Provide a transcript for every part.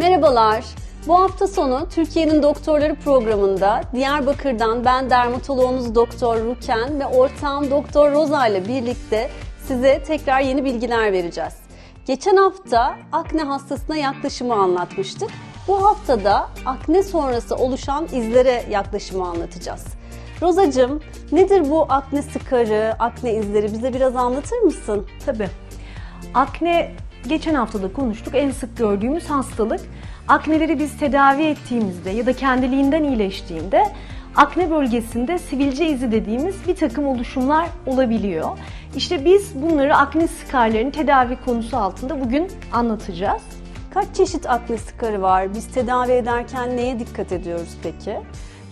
Merhabalar. Bu hafta sonu Türkiye'nin Doktorları programında Diyarbakır'dan ben dermatoloğunuz Doktor Ruken ve ortağım Doktor Roza ile birlikte size tekrar yeni bilgiler vereceğiz. Geçen hafta akne hastasına yaklaşımı anlatmıştık. Bu haftada akne sonrası oluşan izlere yaklaşımı anlatacağız. Rozacığım nedir bu akne sıkarı, akne izleri bize biraz anlatır mısın? Tabii. Akne geçen hafta da konuştuk. En sık gördüğümüz hastalık. Akneleri biz tedavi ettiğimizde ya da kendiliğinden iyileştiğinde akne bölgesinde sivilce izi dediğimiz bir takım oluşumlar olabiliyor. İşte biz bunları akne skarlarının tedavi konusu altında bugün anlatacağız. Kaç çeşit akne sıkarı var? Biz tedavi ederken neye dikkat ediyoruz peki?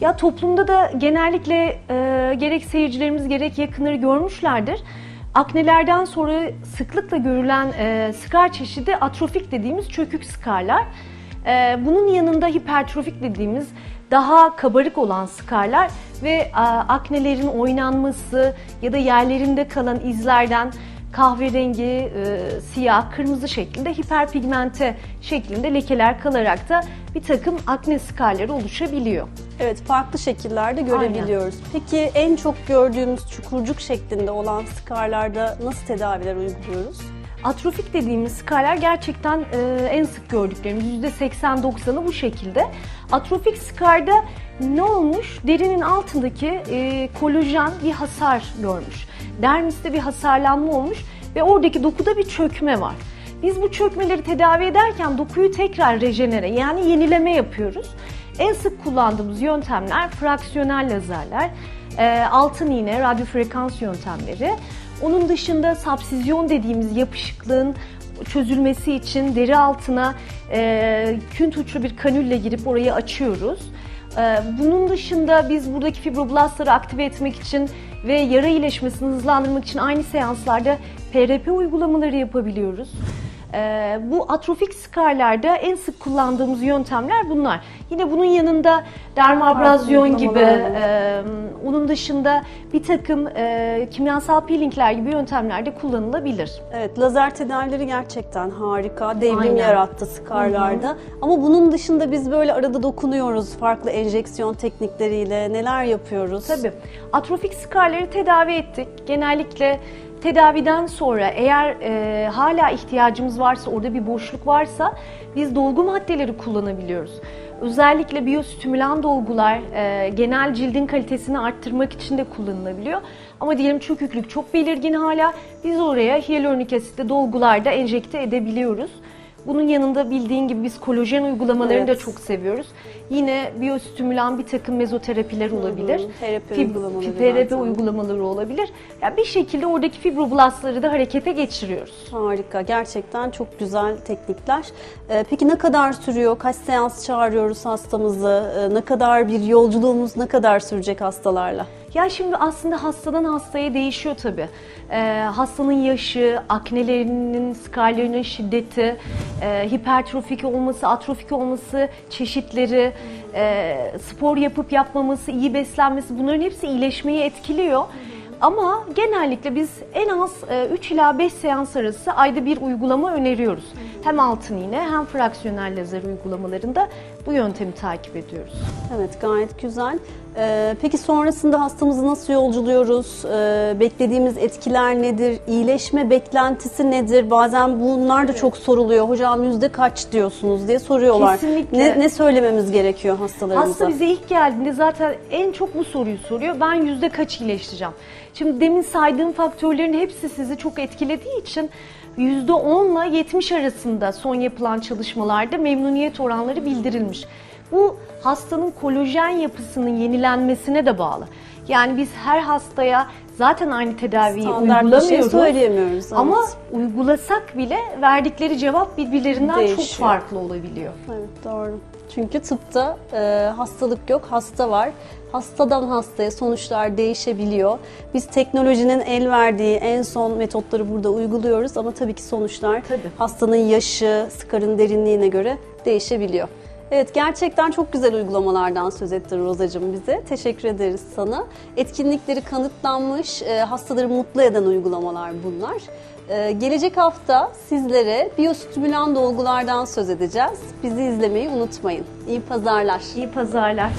Ya toplumda da genellikle e, gerek seyircilerimiz gerek yakınları görmüşlerdir. Aknelerden sonra sıklıkla görülen e, skar çeşidi atrofik dediğimiz çökük skarlar. E, bunun yanında hipertrofik dediğimiz daha kabarık olan skarlar ve aknelerin oynanması ya da yerlerinde kalan izlerden kahverengi, e, siyah, kırmızı şeklinde hiperpigmente şeklinde lekeler kalarak da bir takım akne skarları oluşabiliyor. Evet, farklı şekillerde görebiliyoruz. Peki en çok gördüğümüz çukurcuk şeklinde olan skarlarda nasıl tedaviler uyguluyoruz? Atrofik dediğimiz skarlar gerçekten e, en sık gördüklerimiz %80-90'ı bu şekilde. Atrofik skarda ne olmuş? Derinin altındaki e, kolajen bir hasar görmüş. Dermiste bir hasarlanma olmuş ve oradaki dokuda bir çökme var. Biz bu çökmeleri tedavi ederken dokuyu tekrar rejenere yani yenileme yapıyoruz. En sık kullandığımız yöntemler fraksiyonel lazerler, e, altın iğne, radyo frekans yöntemleri. Onun dışında sapsizyon dediğimiz yapışıklığın çözülmesi için deri altına e, kün uçlu bir kanülle girip orayı açıyoruz. E, bunun dışında biz buradaki fibroblastları aktive etmek için ve yara iyileşmesini hızlandırmak için aynı seanslarda PRP uygulamaları yapabiliyoruz. Ee, bu atrofik skarlarda en sık kullandığımız yöntemler bunlar. Yine bunun yanında dermabrazyon gibi, e, onun dışında bir takım e, kimyasal peelingler gibi yöntemler de kullanılabilir. Evet, lazer tedavileri gerçekten harika. Devrim Aynen. yarattı skarlarda. Ama bunun dışında biz böyle arada dokunuyoruz farklı enjeksiyon teknikleriyle. Neler yapıyoruz? Tabii. Atrofik skarları tedavi ettik. Genellikle tedaviden sonra eğer e, hala ihtiyacımız varsa, orada bir boşluk varsa biz dolgu maddeleri kullanabiliyoruz. Özellikle biyostimülan dolgular e, genel cildin kalitesini arttırmak için de kullanılabiliyor. Ama diyelim çöküklük çok belirgin hala biz oraya hyaluronik asitle dolgularda enjekte edebiliyoruz. Bunun yanında bildiğin gibi biz kolajen uygulamalarını da Evet. çok seviyoruz. Yine biyostimülan bir takım mezoterapiler olabilir. terapi Fib- uygulamaları terapi zaten. uygulamaları olabilir. Yani bir şekilde oradaki fibroblastları da harekete geçiriyoruz. Harika, gerçekten çok güzel teknikler. Ee, peki ne kadar sürüyor? Kaç seans çağırıyoruz hastamızı? Ee, ne kadar bir yolculuğumuz ne kadar sürecek hastalarla? Ya şimdi aslında hastadan hastaya değişiyor tabii. Ee, hastanın yaşı, aknelerinin, skarlarının şiddeti, e, hipertrofik olması, atrofik olması, çeşitleri, e, spor yapıp yapmaması, iyi beslenmesi bunların hepsi iyileşmeyi etkiliyor. Ama genellikle biz en az 3 ila 5 seans arası ayda bir uygulama öneriyoruz. Hem altın iğne hem fraksiyonel lazer uygulamalarında bu yöntemi takip ediyoruz. Evet, gayet güzel. Ee, peki sonrasında hastamızı nasıl yolculuyoruz? Ee, beklediğimiz etkiler nedir? İyileşme beklentisi nedir? Bazen bunlar da çok soruluyor. Hocam yüzde kaç diyorsunuz diye soruyorlar. Kesinlikle. Ne, ne söylememiz gerekiyor hastalarımıza? Hasta bize ilk geldiğinde zaten en çok bu soruyu soruyor. Ben yüzde kaç iyileştireceğim? Şimdi demin saydığım faktörlerin hepsi sizi çok etkilediği için yüzde 10 ile 70 arasında son yapılan çalışmalarda memnuniyet oranları bildirilmiş. Bu hastanın kolajen yapısının yenilenmesine de bağlı. Yani biz her hastaya zaten aynı tedaviyi Standart şey uygulamıyoruz. söyleyemiyoruz. evet. Ama uygulasak bile verdikleri cevap birbirlerinden çok Değişiyor. farklı olabiliyor. Evet doğru. Çünkü tıpta e, hastalık yok, hasta var. Hastadan hastaya sonuçlar değişebiliyor. Biz teknolojinin el verdiği en son metotları burada uyguluyoruz ama tabii ki sonuçlar Tabii. hastanın yaşı, skarın derinliğine göre değişebiliyor. Evet gerçekten çok güzel uygulamalardan söz etti Rozacığım bize. Teşekkür ederiz sana. Etkinlikleri kanıtlanmış, e, hastaları mutlu eden uygulamalar bunlar. Ee, gelecek hafta sizlere biyostimülan dolgulardan söz edeceğiz. Bizi izlemeyi unutmayın. İyi pazarlar. İyi pazarlar.